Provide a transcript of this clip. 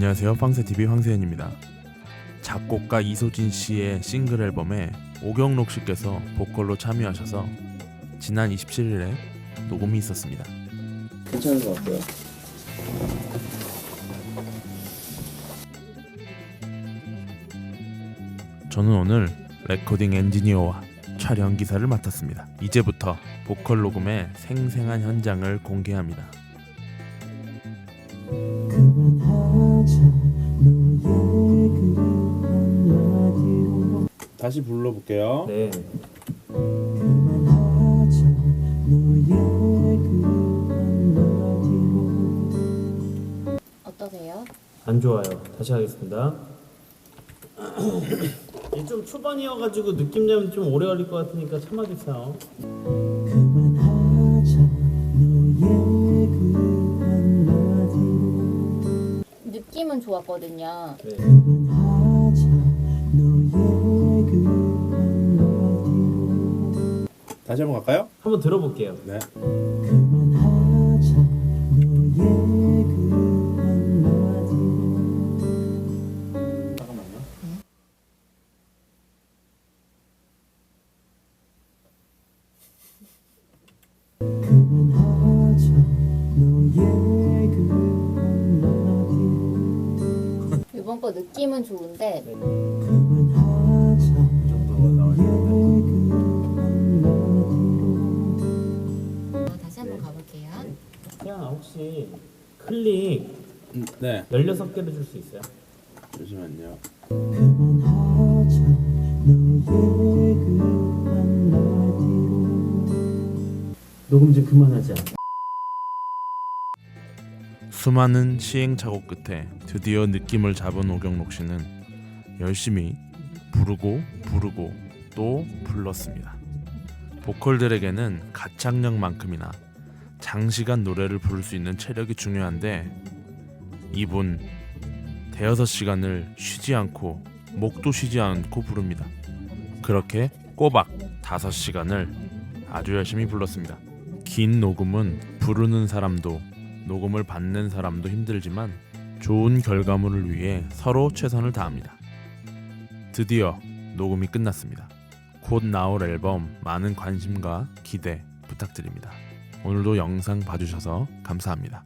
안녕하세요. 황새TV 황새현입니다. 작곡가 이소진 씨의 싱글 앨범에 오경록 씨께서 보컬로 참여하셔서 지난 27일에 녹음이 있었습니다. 괜찮은 것 같아요. 저는 오늘 레코딩 엔지니어와 촬영 기사를 맡았습니다. 이제부터 보컬 녹음의 생생한 현장을 공개합니다. 다시 불러볼게요. 네. 어떠세요? 안 좋아요. 다시 하겠습니다. 이게 좀 초반이어가지고 느낌 내면 좀 오래 걸릴 것 같으니까 참아주세요. 좋았거든요. 네. 다시 한번 갈까요? 한번 들어볼게요. 네. 거 느낌은 좋은데 네. 어, 다시 한번 가볼게요. 태양아 혹시 클릭 음, 네. 16개를 줄 수 있어요? 잠시만요. 녹음 좀 그만하자. 수많은 시행착오 끝에 드디어 느낌을 잡은 오경록 씨는 열심히 부르고 부르고 또 불렀습니다. 보컬들에게는 가창력만큼이나 장시간 노래를 부를 수 있는 체력이 중요한데 이분 대여섯 시간을 쉬지 않고 목도 쉬지 않고 부릅니다. 그렇게 꼬박 다섯 시간을 아주 열심히 불렀습니다. 긴 녹음은 부르는 사람도 녹음을 받는 사람도 힘들지만 좋은 결과물을 위해 서로 최선을 다합니다. 드디어 녹음이 끝났습니다. 곧 나올 앨범 많은 관심과 기대 부탁드립니다. 오늘도 영상 봐주셔서 감사합니다.